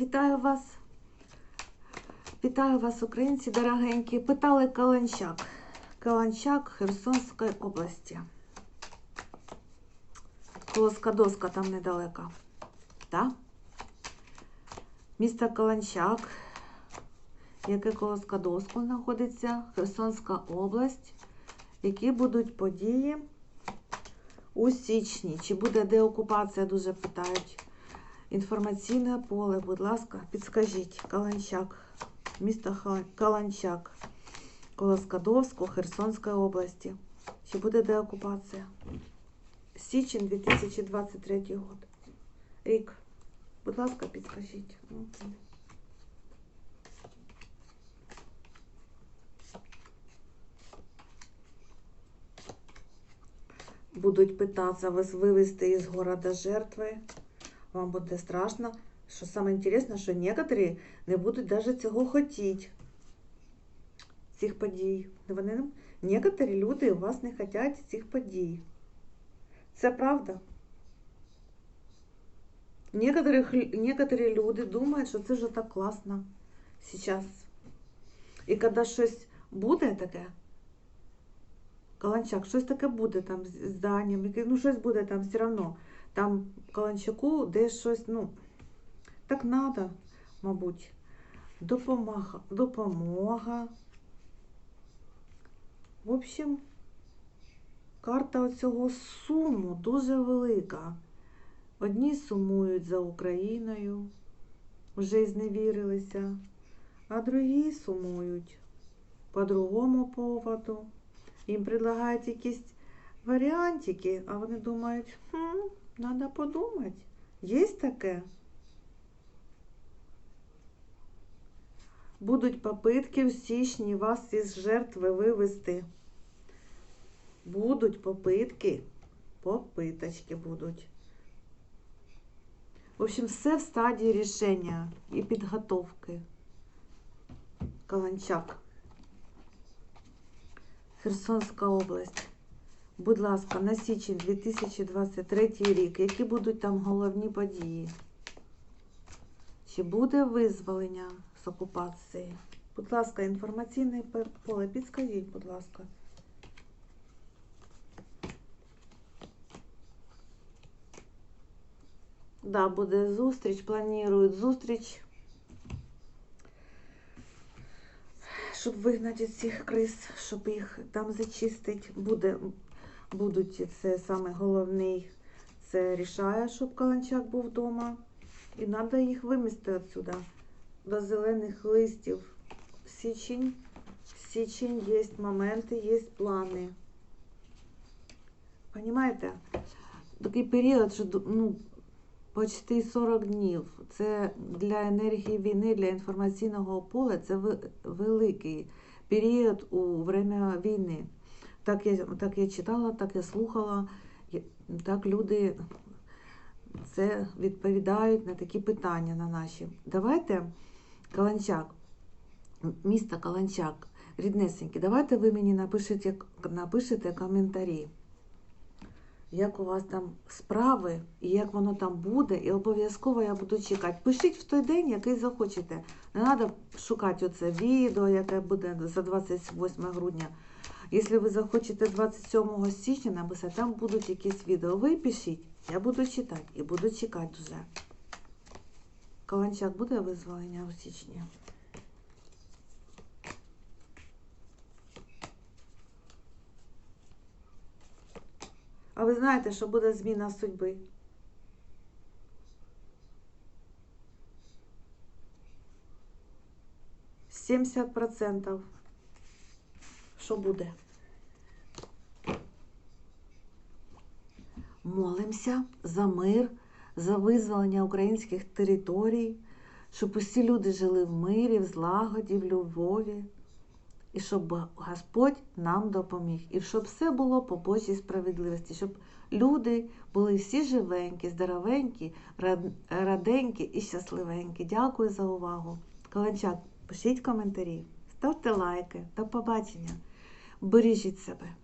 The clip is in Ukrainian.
Вітаю вас. Вітаю вас, українці дорогенькі. Питали Каланчак. Каланчак Херсонської області. Колоскадоска там недалеко. Так? Місто Каланчак, яке коло Скадовську знаходиться, Херсонська область. Які будуть події у січні? Чи буде деокупація, дуже питають. Інформаційне поле, будь ласка, підскажіть. Каланчак, місто Каланчак, коло Скадовську, Херсонської області. Чи буде деокупація? Січень 2023 год. Рік. Будь ласка, підскажіть. Ну, Будуть питатися вас вивезти із города жертви. Вам буде страшно. Що саме інтересне, що некоторі не будуть навіть цього хотіти. Цих подій. Вони, некоторі люди у вас не хочуть цих подій. Це правда. Некоторых, некоторі люди думають, що це вже так класно зараз. І коли щось буде таке, Каланчак, щось таке буде там з зданням, ну щось буде там все одно. Там в Каланчаку десь щось, ну, так треба, мабуть. Допомога. Допомога. В общем, карта оцього суму дуже велика. Одні сумують за Україною, вже зневірилися, а другі сумують по другому поводу. Їм предлагають якісь варіантики, а вони думають, хм, треба подумати. Є таке? Будуть попитки в січні вас із жертви вивести. Будуть попитки, попиточки будуть. В общем, все в стадії рішення і підготовки. Каланчак. Херсонська область. Будь ласка, на січень 2023 рік. Які будуть там головні події? Чи буде визволення з окупації? Будь ласка, інформаційне поле, підскажіть, будь ласка. Да, буде зустріч, планують зустріч. Щоб вигнати цих криз, щоб їх там зачистити. Буде, будуть це саме головний. Це рішає, щоб Каланчак був вдома. І треба їх вимісти отсюда. До зелених листів. Січень. Січень є моменти, є плани. Понимаєте? Такий період, що ну, почти 40 днів. Це для енергії війни, для інформаційного поля це великий період у время війни. Так я, так я читала, так я слухала, так люди це відповідають на такі питання на наші. Давайте Каланчак, місто Каланчак, ріднесенькі, давайте ви мені напишете, напишете коментарі як у вас там справи, і як воно там буде, і обов'язково я буду чекати. Пишіть в той день, який захочете. Не треба шукати оце відео, яке буде за 28 грудня. Якщо ви захочете 27 січня написати, там будуть якісь відео. Ви пишіть, я буду читати і буду чекати вже. Каланчак буде визволення у січні? А ви знаєте, що буде зміна судьби? Сімдесят процентів. Що буде? Молимося за мир, за визволення українських територій, щоб усі люди жили в мирі, в злагоді, в любові. І щоб Господь нам допоміг, і щоб все було по Божій справедливості, щоб люди були всі живенькі, здоровенькі, раденькі і щасливенькі. Дякую за увагу. Каланчак, пишіть коментарі, ставте лайки. До побачення. Бережіть себе.